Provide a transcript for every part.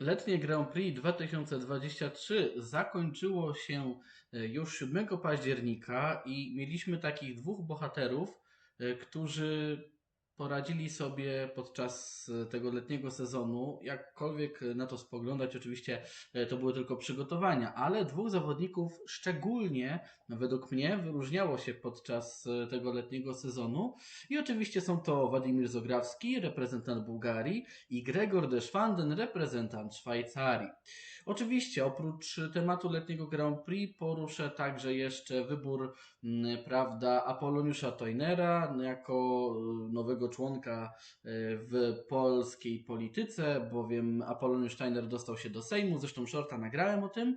Letnie Grand Prix 2023 zakończyło się e, już 7 października i mieliśmy takich dwóch bohaterów, e, którzy poradzili sobie podczas e, tego letniego sezonu. Jakkolwiek na to spoglądać, oczywiście to były tylko przygotowania, ale dwóch zawodników szczególnie, według mnie, wyróżniało się podczas tego letniego sezonu. I oczywiście są to Władimir Zograwski, reprezentant Bułgarii, i Gregor Deschwanden, reprezentant Szwajcarii. Oczywiście, oprócz tematu letniego Grand Prix, poruszę także jeszcze wybór, prawda, Apoloniusza Toinera jako nowego członka e, w polskiej polityce, bowiem Apoloniusz Steiner dostał się do Sejmu, zresztą shorta nagrałem o tym.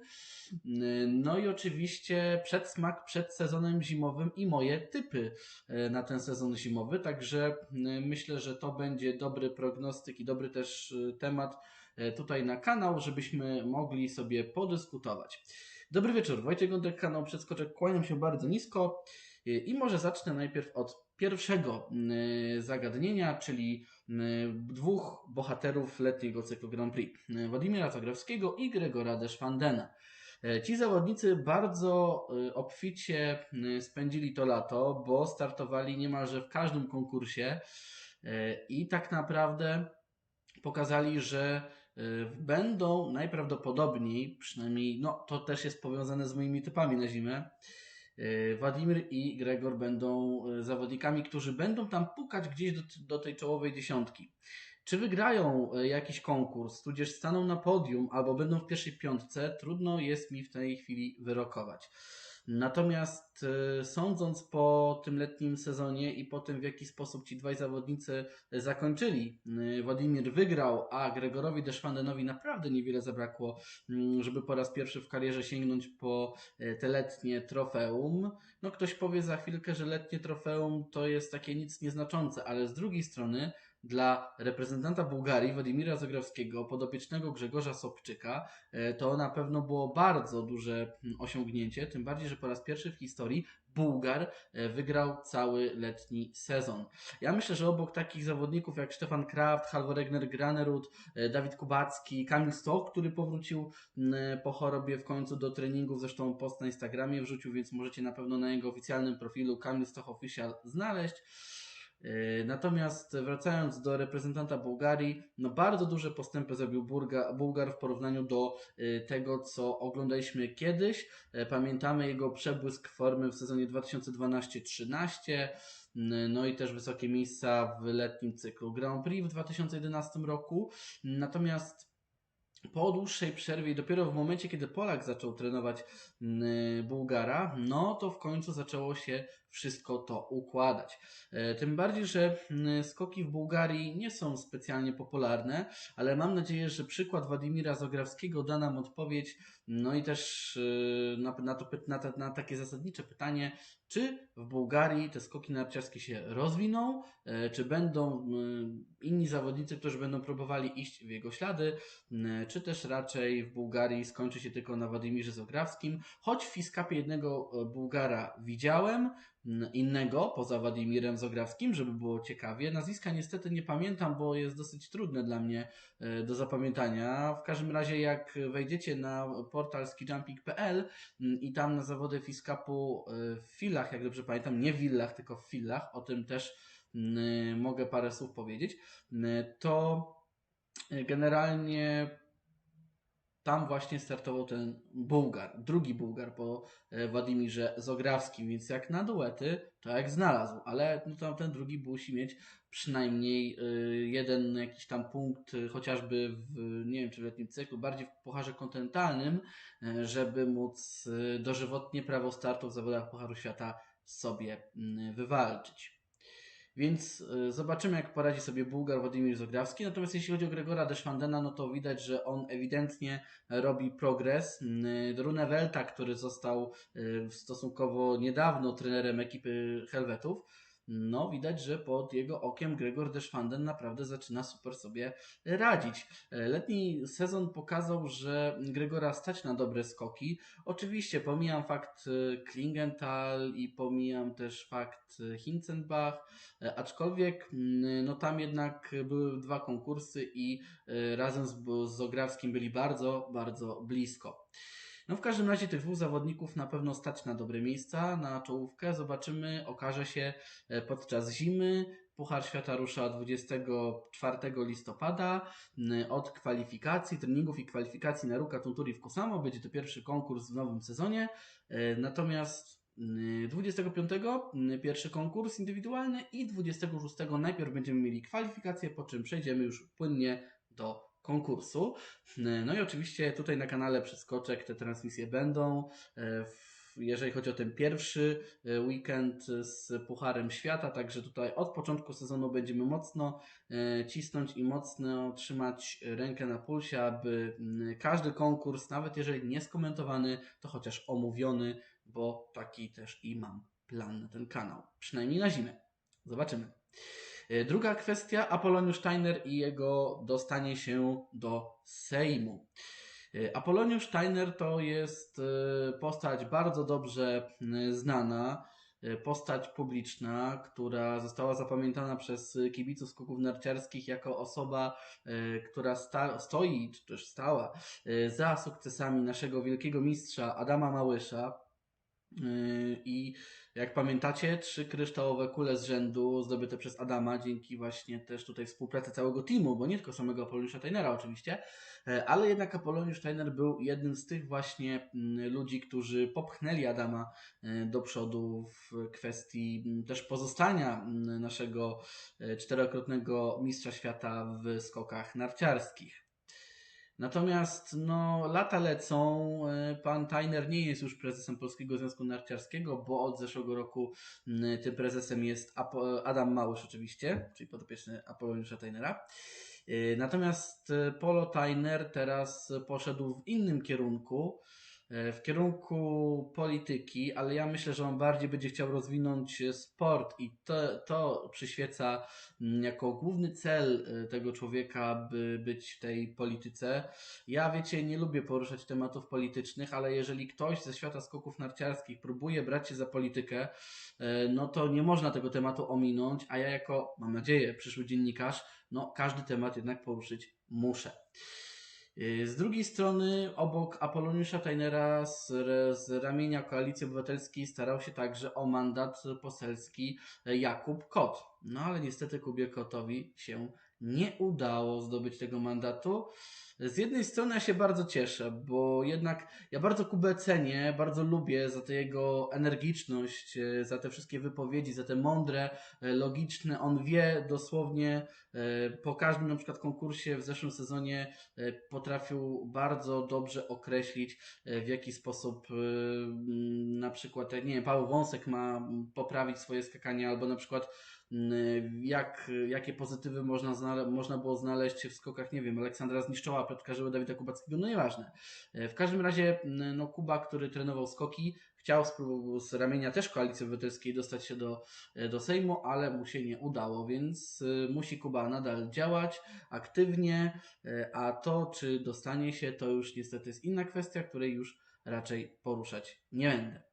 No i oczywiście przedsmak przed sezonem zimowym i moje typy e, na ten sezon zimowy, także myślę, że to będzie dobry prognostyk i dobry też e, temat e, tutaj na kanał, żebyśmy mogli sobie podyskutować. Dobry wieczór, Wojciech Gądek, kanał Przedskoczek, kłaniam się bardzo nisko i może zacznę najpierw od pierwszego zagadnienia, czyli dwóch bohaterów letniego cyklu Grand Prix, Władimira Zagrewskiego i Gregora Deszwandena. E, ci zawodnicy bardzo e, obficie e, spędzili to lato, bo startowali niemalże w każdym konkursie i tak naprawdę pokazali, że będą najprawdopodobniej, przynajmniej no, to też jest powiązane z moimi typami na zimę, Władimir i Gregor będą zawodnikami, którzy będą tam pukać gdzieś do, do tej czołowej dziesiątki. Czy wygrają e, jakiś konkurs, tudzież staną na podium albo będą w pierwszej piątce, trudno jest mi w tej chwili wyrokować. Natomiast e, sądząc po tym letnim sezonie i po tym, w jaki sposób ci dwaj zawodnicy zakończyli, e, Władimir wygrał, a Gregorowi Deszwandenowi naprawdę niewiele zabrakło, mm, żeby po raz pierwszy w karierze sięgnąć po te letnie trofeum. No ktoś powie za chwilkę, że letnie trofeum to jest takie nic nieznaczące, ale z drugiej strony dla reprezentanta Bułgarii, Władimira Zagrawskiego, podopiecznego Grzegorza Sobczyka, e, to na pewno było bardzo duże mm, osiągnięcie, tym bardziej, że po raz pierwszy w historii Bułgar e, wygrał cały letni sezon. Ja myślę, że obok takich zawodników jak Stefan Kraft, Halvor Egner Granerud, e, Dawid Kubacki, Kamil Stoch, który powrócił mm, po chorobie w końcu do treningów, zresztą post na Instagramie wrzucił, więc możecie na pewno na jego oficjalnym profilu Kamil Stoch Official znaleźć. E, natomiast wracając do reprezentanta Bułgarii, no bardzo duże postępy zrobił Bułgar w porównaniu do e, tego, co oglądaliśmy kiedyś. E, pamiętamy jego przebłysk formy w sezonie 2012-13, no i też wysokie miejsca w letnim cyklu Grand Prix w 2011 roku. Natomiast po dłuższej przerwie i dopiero w momencie, kiedy Polak zaczął trenować Bułgara, no to w końcu zaczęło się wszystko to układać. E, tym bardziej, że mm, skoki w Bułgarii nie są specjalnie popularne, ale mam nadzieję, że przykład Władimira Zograwskiego da nam odpowiedź, no i też e, na, na, to, na, na takie zasadnicze pytanie, czy w Bułgarii te skoki narciarskie się rozwiną, e, czy będą inni zawodnicy, którzy będą próbowali iść w jego ślady, czy też raczej w Bułgarii skończy się tylko na Władimirze Zograwskim, choć w Fiskapie jednego Bułgara widziałem, innego poza Władimirem Zograwskim, żeby było ciekawie. Nazwiska niestety nie pamiętam, bo jest dosyć trudne dla mnie e, do zapamiętania. W każdym razie jak wejdziecie na portal skijumping.pl mm, i tam na zawody Fiskapu e, w filach, jak dobrze pamiętam, nie w willach, tylko w filach, o tym też mm, mogę parę słów powiedzieć, mm, to generalnie tam właśnie startował ten Bułgar, drugi Bułgar po e, Władimirze Zograwskim, więc jak na duety, to jak znalazł, ale no tam ten drugi musi mieć przynajmniej e, jeden jakiś tam punkt, e, chociażby w, nie wiem czy w letnim cyklu, bardziej w pucharze kontynentalnym, żeby móc dożywotnie prawo startu w zawodach Pucharu Świata sobie mm, wywalczyć. Więc y, zobaczymy, jak poradzi sobie Bułgar Władimir Zograwski. Natomiast jeśli chodzi o Gregora Deszwandena, no to widać, że on ewidentnie robi progres. Y, Rune Welta, który został y, stosunkowo niedawno trenerem ekipy Helwetów, no widać, że pod jego okiem Gregor Deschwanden naprawdę zaczyna super sobie radzić. Letni sezon pokazał, że Gregora stać na dobre skoki. Oczywiście pomijam fakt Klingenthal i pomijam też fakt Hinzenbach, aczkolwiek no tam jednak były dwa konkursy i razem z, z Zograwskim byli bardzo, bardzo blisko. No w każdym razie tych dwóch zawodników na pewno stać na dobre miejsca, na czołówkę. Zobaczymy, okaże się e, podczas zimy. Puchar Świata rusza 24 listopada od kwalifikacji, treningów i kwalifikacji na Ruka Tunturi w Kusamo. Będzie to pierwszy konkurs w nowym sezonie. E, natomiast 25 pierwszy konkurs indywidualny i 26 najpierw będziemy mieli kwalifikacje, po czym przejdziemy już płynnie do konkursu. No i oczywiście tutaj na kanale Przeskoczek te transmisje będą. E, jeżeli chodzi o ten pierwszy e, weekend z Pucharem Świata, także tutaj od początku sezonu będziemy mocno e, cisnąć i mocno trzymać rękę na pulsie, aby każdy konkurs, nawet jeżeli nie skomentowany, to chociaż omówiony, bo taki też i mam plan na ten kanał. Przynajmniej na zimę. Zobaczymy. E, druga kwestia, Apoloniusz Steiner i jego dostanie się do Sejmu. E, Apoloniusz Steiner to jest e, postać bardzo dobrze znana, postać publiczna, która została zapamiętana przez kibiców skoków narciarskich jako osoba, która sta stoi, czy też stała za sukcesami naszego wielkiego mistrza Adama Małysza. I jak pamiętacie, trzy kryształowe kule z rzędu zdobyte przez Adama, dzięki właśnie też tutaj współpracy całego teamu, bo nie tylko samego Apoloniusza Steinera oczywiście, e, ale jednak Apoloniusz Steiner był jednym z tych właśnie mm, ludzi, którzy popchnęli Adama e, do przodu w kwestii mm, też pozostania mm, naszego e, czterokrotnego mistrza świata w skokach narciarskich. Natomiast no, lata lecą. E, pan Tajner nie jest już prezesem Polskiego Związku Narciarskiego, bo od zeszłego roku tym prezesem jest Adam Małysz oczywiście, czyli podopieczny Apoloniusza Tajnera. E, natomiast e, Polo Tajner teraz poszedł w innym kierunku. E, w kierunku polityki, ale ja myślę, że on bardziej będzie chciał rozwinąć sport i to, to przyświeca mm, jako główny cel e, tego człowieka, by być w tej polityce. Ja wiecie, nie lubię poruszać tematów politycznych, ale jeżeli ktoś ze świata skoków narciarskich próbuje brać się za politykę, e, no to nie można tego tematu ominąć, a ja jako, mam nadzieję, przyszły dziennikarz, no każdy temat jednak poruszyć muszę. Y, z drugiej strony, obok Apoloniusza Tajnera z, z ramienia Koalicji Obywatelskiej starał się także o mandat poselski Jakub Kot. No ale niestety Kubie Kotowi się nie udało zdobyć tego mandatu. Z jednej strony ja się bardzo cieszę, bo jednak ja bardzo Kubę cenię, bardzo lubię za tę jego energiczność, e, za te wszystkie wypowiedzi, za te mądre, e, logiczne. On wie dosłownie e, po każdym na przykład konkursie w zeszłym sezonie potrafił bardzo dobrze określić w jaki sposób na przykład, nie wiem, Paweł Wąsek ma poprawić swoje skakanie albo na przykład jak, jakie pozytywy można, można było znaleźć w skokach, nie wiem, Aleksandra Zniszczoła, Piotrka Dawida Kubackiego, no nieważne. E, w każdym razie, no Kuba, który trenował skoki, chciał z ramienia też Koalicji Obywatelskiej dostać się do, e, do Sejmu, ale mu się nie udało, więc e, musi Kuba nadal działać aktywnie, a to, czy dostanie się, to już niestety jest inna kwestia, której już raczej poruszać nie będę.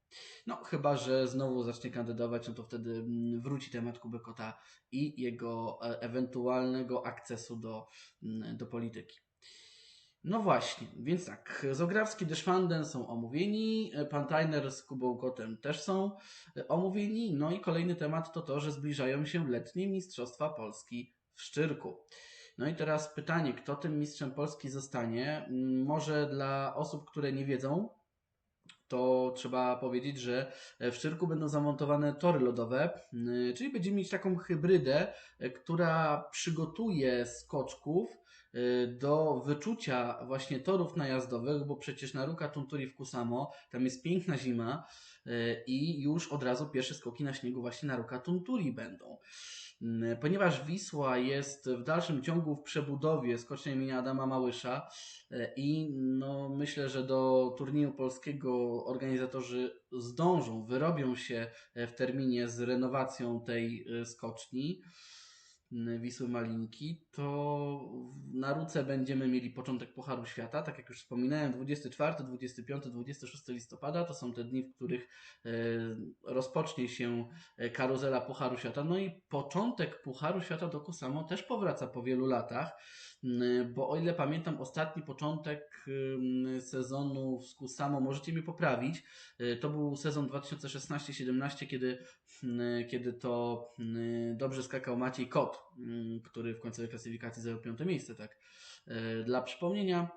No, chyba, że znowu zacznie kandydować, no to wtedy wróci temat Kuby Kota i jego ewentualnego akcesu do, do polityki. No właśnie, więc tak, Zograwski, Deszwanden są omówieni, e, pan Tajner z Kubą Kotem też są e, omówieni, no i kolejny temat to to, że zbliżają się letnie Mistrzostwa Polski w Szczyrku. No i teraz pytanie, kto tym mistrzem Polski zostanie? Może dla osób, które nie wiedzą, to trzeba powiedzieć, że w Szczyrku będą zamontowane tory lodowe, czyli będziemy mieć taką hybrydę, y, która przygotuje skoczków y, do wyczucia właśnie torów najazdowych, bo przecież na Ruka Tunturi w Kusamo tam jest piękna zima i już od razu pierwsze skoki na śniegu właśnie na Ruka Tunturi będą. Mm, Ponieważ Wisła jest w dalszym ciągu w przebudowie skocznia imienia Adama Małysza e, i no, myślę, że do turnieju polskiego organizatorzy zdążą, wyrobią się e, w terminie z renowacją tej e, skoczni. mm, Wisły Malinki, to na Ruce będziemy mieli początek Pucharu Świata. Tak jak już wspominałem, 24, 25, 26 listopada to są te dni, w których e, rozpocznie się e, karuzela Pucharu Świata. No i początek Pucharu Świata do Kusamo też powraca po wielu latach, bo o ile pamiętam, ostatni początek sezonu z Kusamo, możecie mnie poprawić, e, to był sezon 2016-17, kiedy, kiedy to dobrze skakał Maciej Kot, który w końcowej klasyfikacji zajął piąte miejsce, tak. E, Dla przypomnienia,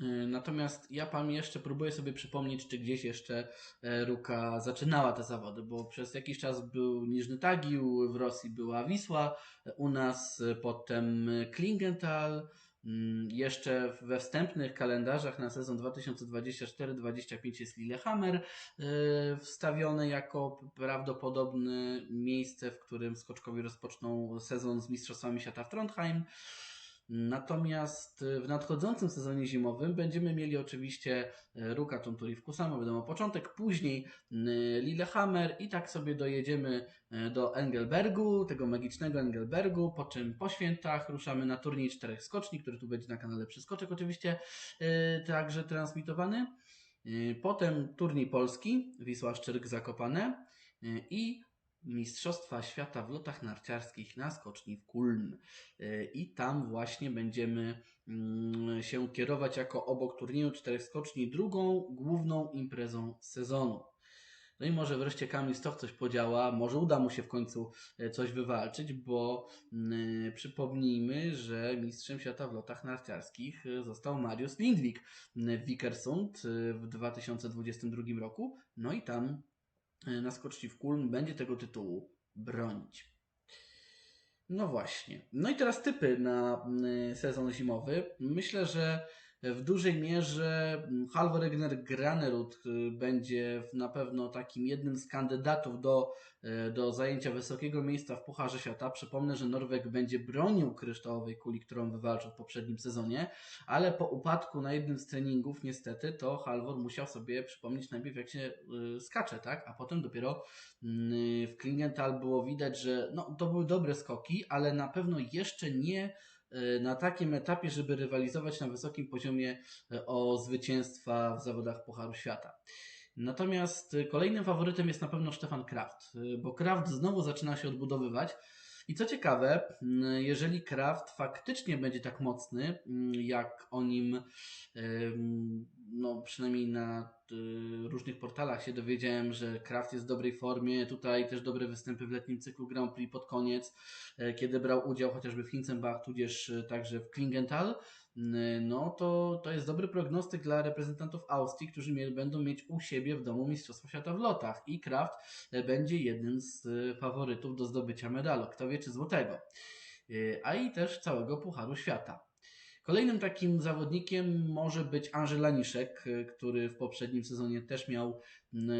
e, Natomiast ja pan jeszcze próbuję sobie przypomnieć, czy gdzieś jeszcze e, Ruka zaczynała te zawody, bo przez jakiś czas był Niżny Tagił, w Rosji była Wisła, u nas potem Klingenthal, mm, jeszcze we wstępnych kalendarzach na sezon 2024-2025 jest Lillehammer e, wstawione jako prawdopodobne miejsce, w którym skoczkowie rozpoczną sezon z Mistrzostwami Świata w Trondheim. Natomiast e, w nadchodzącym sezonie zimowym będziemy mieli oczywiście e, Ruka Tonturi w Kusamo, wiadomo początek, później Lillehammer i tak sobie dojedziemy e, do Engelbergu, tego magicznego Engelbergu, po czym po świętach ruszamy na turniej czterech skoczni, który tu będzie na kanale Przyskoczek oczywiście także transmitowany. Potem turniej polski, Wisła Szczyrk Zakopane i Mistrzostwa Świata w lotach narciarskich na skoczni w Kulm. E, I tam właśnie będziemy mm, się kierować jako obok turnieju czterech skoczni drugą główną imprezą sezonu. No i może wreszcie Kamil Stoch coś podziała, może uda mu się w końcu e, coś wywalczyć, bo mm, przypomnijmy, że mistrzem świata w lotach narciarskich e, został Mariusz Lindwik w Vikersund e, w 2022 roku. No i tam e, na skoczni w Kulm będzie tego tytułu bronić. No właśnie. No i teraz typy na mm, sezon zimowy. Myślę, że w dużej mierze mm, Halvor Regner Granerud y, będzie na pewno takim jednym z kandydatów do, y, do zajęcia wysokiego miejsca w Pucharze Świata. Przypomnę, że Norweg będzie bronił kryształowej kuli, którą wywalczył w poprzednim sezonie, ale po upadku na jednym z treningów niestety to Halvor musiał sobie przypomnieć najpierw jak się y, skacze, tak? A potem dopiero mm, w Klingenthal było widać, że no, to były dobre skoki, ale na pewno jeszcze nie na takim etapie, żeby rywalizować na wysokim poziomie e, o zwycięstwa w zawodach Pucharu Świata. Natomiast e, kolejnym faworytem jest na pewno Stefan Kraft, bo Kraft znowu zaczyna się odbudowywać. I co ciekawe, m, jeżeli Kraft faktycznie będzie tak mocny, m, jak o nim no, przynajmniej na y, różnych portalach się dowiedziałem, że Kraft jest w dobrej formie. Tutaj też dobre występy w letnim cyklu Grand Prix pod koniec, e, kiedy brał udział chociażby w Hinzenbach, tudzież e, także w Klingenthal. No to, to jest dobry prognostyk dla reprezentantów Austrii, którzy mieli, będą mieć u siebie w domu Mistrzostwa Świata w lotach. I Kraft e, będzie jednym z e, faworytów do zdobycia medalu. Kto wie, czy złotego. E, A i też całego Pucharu Świata. Kolejnym takim zawodnikiem może być Andrzej Laniszek, y, który w poprzednim sezonie też miał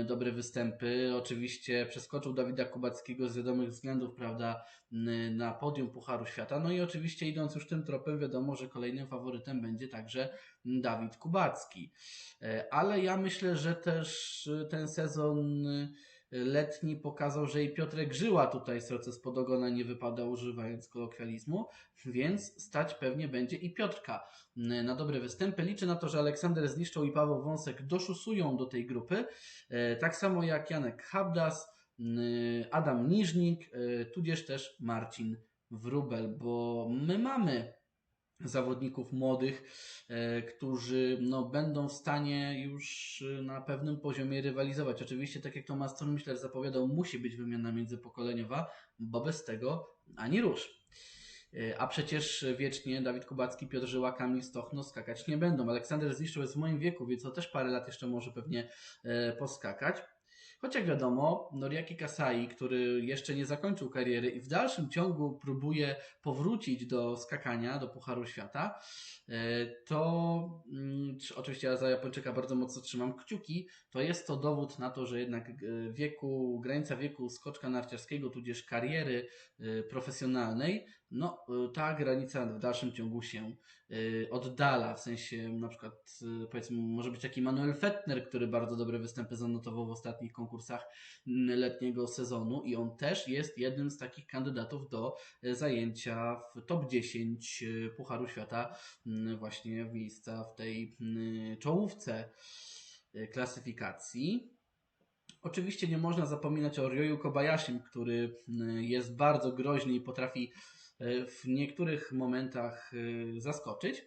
dobre występy. Oczywiście przeskoczył Dawida Kubackiego z wiadomych względów, prawda, na podium Pucharu Świata. No i oczywiście idąc już tym tropem, wiadomo, że kolejnym faworytem będzie także Dawid Kubacki. E, Ale ja myślę, że też y, ten sezon y, letni pokazał, że i Piotrek Żyła tutaj serce spod ogona nie wypada, używając kolokwializmu, więc stać pewnie będzie i Piotrka na dobre występy. Liczę na to, że Aleksander Zniszczą i Paweł Wąsek doszusują do tej grupy, e, tak samo jak Janek Habdas, Adam Niżnik, e, tudzież też Marcin Wrubel, bo my mamy zawodników młodych, e, którzy no, będą w stanie już e, na pewnym poziomie rywalizować. Oczywiście, tak jak Tomasz Myśler zapowiadał, musi być wymiana międzypokoleniowa, bo bez tego ani rusz. E, A przecież wiecznie Dawid Kubacki, Piotr Żyła, Kamil Stochno skakać nie będą. Aleksander Zniszczył jest w moim wieku, więc to też parę lat jeszcze może pewnie poskakać. Choć jak wiadomo, Noriaki Kasai, który jeszcze nie zakończył kariery i w dalszym ciągu próbuje powrócić do skakania, do Pucharu Świata, e, to mm, czy- oczywiście ja za Japończyka bardzo mocno trzymam kciuki, to jest to dowód na to, że jednak e, wieku, granica wieku skoczka narciarskiego, tudzież kariery e, profesjonalnej, no e, ta granica w dalszym ciągu się e, oddala, w sensie na przykład e, powiedzmy może być taki Manuel Fettner, który bardzo dobre występy zanotował w ostatnich konkursach letniego sezonu i on też jest jednym z takich kandydatów do zajęcia w top 10 e, Pucharu Świata właśnie miejsca w tej czołówce klasyfikacji. Oczywiście nie można zapominać o Ryoyu Kobayashim, który jest bardzo groźny i potrafi w niektórych momentach e, zaskoczyć.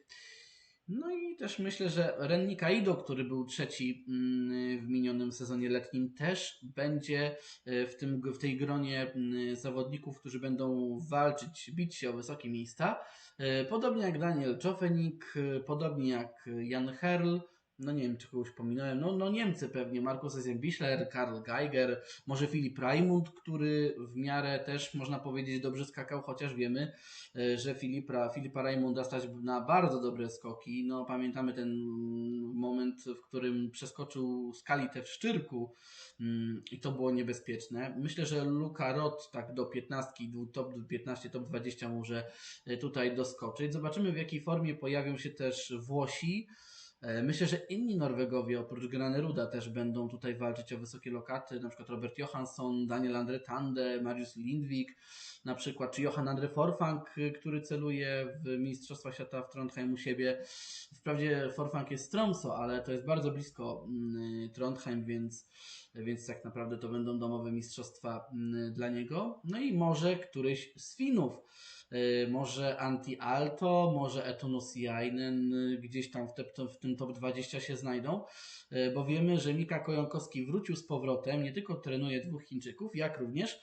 No i też myślę, że Ren Nikaido, który był trzeci mm, w minionym sezonie letnim, też będzie e, w, tym, w tej gronie mm, zawodników, którzy będą walczyć, bić się o wysokie miejsca. E, Podobnie jak Daniel Czofenik, e, podobnie jak Jan Herl, no nie wiem, czy kogoś pominąłem, no, no Niemcy pewnie, Markus Eisenbichler, Karl Geiger, może Filip Raimund, który w miarę też można powiedzieć dobrze skakał, chociaż wiemy, e, że Filipa, Filipa Raimunda stać na bardzo dobre skoki. No pamiętamy ten moment, w którym przeskoczył skalitę w Szczyrku mm, i to było niebezpieczne. Myślę, że Luka Roth tak do 15, dwu- top 15, top 20 może e, tutaj doskoczyć. Zobaczymy w jakiej formie pojawią się też Włosi. E, Myślę, że inni Norwegowie oprócz Graneruda też będą tutaj walczyć o wysokie lokaty, na przykład Robert Johansson, Daniel Andre Tande, Marius Lindvik, na przykład, czy Johan Andre Forfang, y, który celuje w Mistrzostwa Świata w Trondheim u siebie. Wprawdzie Forfang jest Tromso, ale to jest bardzo blisko mm, Trondheim, więc, więc tak naprawdę to będą domowe mistrzostwa mm, dla niego. No i może któryś z Finów. Y, Może Anti Alto, może Etunus Jainen y, gdzieś tam w, te, w tym top 20 się znajdą, y, bo wiemy, że Mika Kojonkowski wrócił z powrotem, nie tylko trenuje dwóch Chińczyków, jak również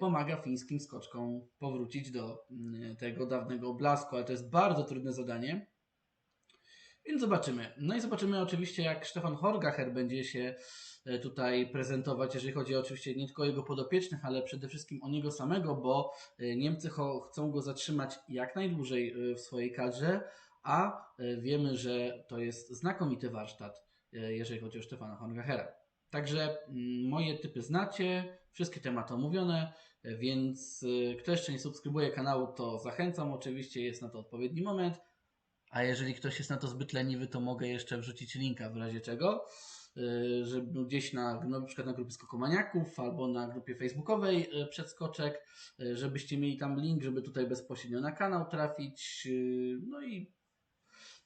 pomaga fińskim skoczkom powrócić do tego dawnego blasku, ale to jest bardzo trudne zadanie. Więc zobaczymy. No i zobaczymy oczywiście, jak Stefan Horgacher będzie się e, tutaj prezentować, jeżeli chodzi oczywiście nie tylko o jego podopiecznych, ale przede wszystkim o niego samego, bo e, Niemcy chcą go zatrzymać jak najdłużej e, w swojej kadrze, a wiemy, że to jest znakomity warsztat, jeżeli chodzi o Stefana Horgachera. Także mm, moje typy znacie, wszystkie tematy omówione, więc kto jeszcze nie subskrybuje kanału, to zachęcam. Oczywiście jest na to odpowiedni moment. A jeżeli ktoś jest na to zbyt leniwy, to mogę jeszcze wrzucić linka w razie czego, yy, żeby gdzieś na, na przykład na grupie Skokomaniaków albo na grupie facebookowej yy, Przedskoczek, yy, żebyście mieli tam link, żeby tutaj bezpośrednio na kanał trafić. No i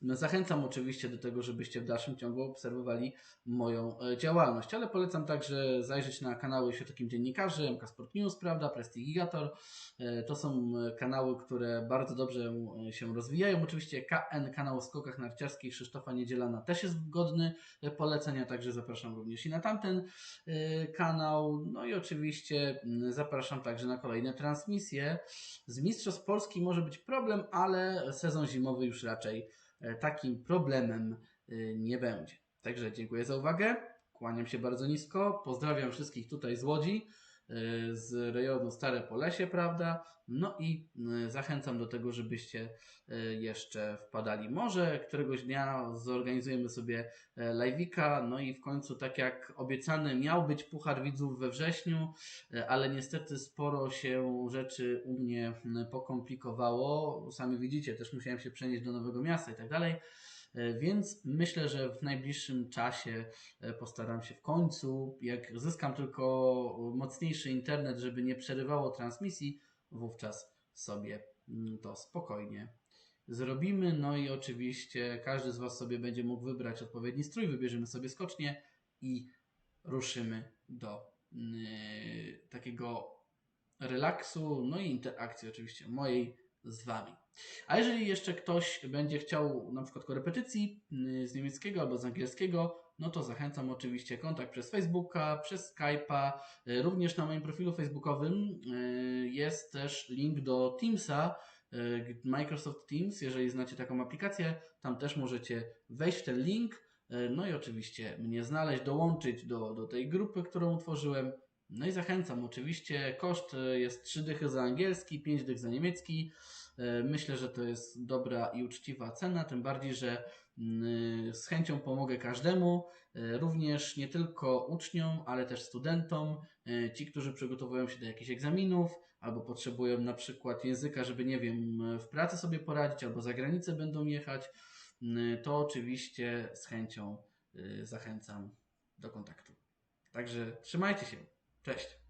zachęcam oczywiście do tego, żebyście w dalszym ciągu obserwowali moją e, działalność, ale polecam także zajrzeć na kanały Światokim Dziennikarzy, MK Sport News, prawda, Prestigigator. E, To są e, kanały, które bardzo dobrze się rozwijają. Oczywiście KN, kanał o skokach narciarskich Krzysztofa Niedzielana też jest godny polecenia, także zapraszam również i na tamten kanał. No i oczywiście zapraszam także na kolejne transmisje. Z Mistrzostw Polski może być problem, ale sezon zimowy już raczej takim problemem e, nie będzie. Także dziękuję za uwagę. Kłaniam się bardzo nisko. Pozdrawiam wszystkich tutaj z Łodzi, e, z rejonu Stare Polesie, prawda? No i e, zachęcam do tego, żebyście e, jeszcze wpadali. Może któregoś dnia zorganizujemy sobie e, live'ika, no i w końcu, tak jak obiecany, miał być Puchar Widzów we wrześniu, e, ale niestety sporo się rzeczy u mnie pokomplikowało. Sami widzicie, też musiałem się przenieść do nowego miasta i tak dalej. E, Więc myślę, że w najbliższym czasie e, postaram się w końcu, jak zyskam tylko mocniejszy internet, żeby nie przerywało transmisji, wówczas sobie mm, to spokojnie zrobimy. No i oczywiście każdy z Was sobie będzie mógł wybrać odpowiedni strój, wybierzemy sobie skocznie i ruszymy do yy, takiego relaksu, no i interakcji oczywiście mojej z Wami. A jeżeli jeszcze ktoś będzie chciał na przykład korepetycji yy, z niemieckiego albo z angielskiego, no to zachęcam oczywiście kontakt przez Facebooka, przez Skype'a. Yy, Również na moim profilu facebookowym yy, jest też link do Teamsa, Microsoft Teams, jeżeli znacie taką aplikację, tam też możecie wejść w ten link, No i oczywiście mnie znaleźć, dołączyć do, do tej grupy, którą utworzyłem. No i zachęcam, oczywiście koszt jest 3 dychy za angielski, 5 dych za niemiecki. E, Myślę, że to jest dobra i uczciwa cena, tym bardziej, że mm, z chęcią pomogę każdemu, e, również nie tylko uczniom, ale też studentom, e, ci, którzy przygotowują się do jakichś egzaminów, albo potrzebują na przykład języka, żeby, nie wiem, w pracy sobie poradzić, albo za granicę będą jechać, mm, to oczywiście z chęcią y, zachęcam do kontaktu. Także trzymajcie się. Cześć.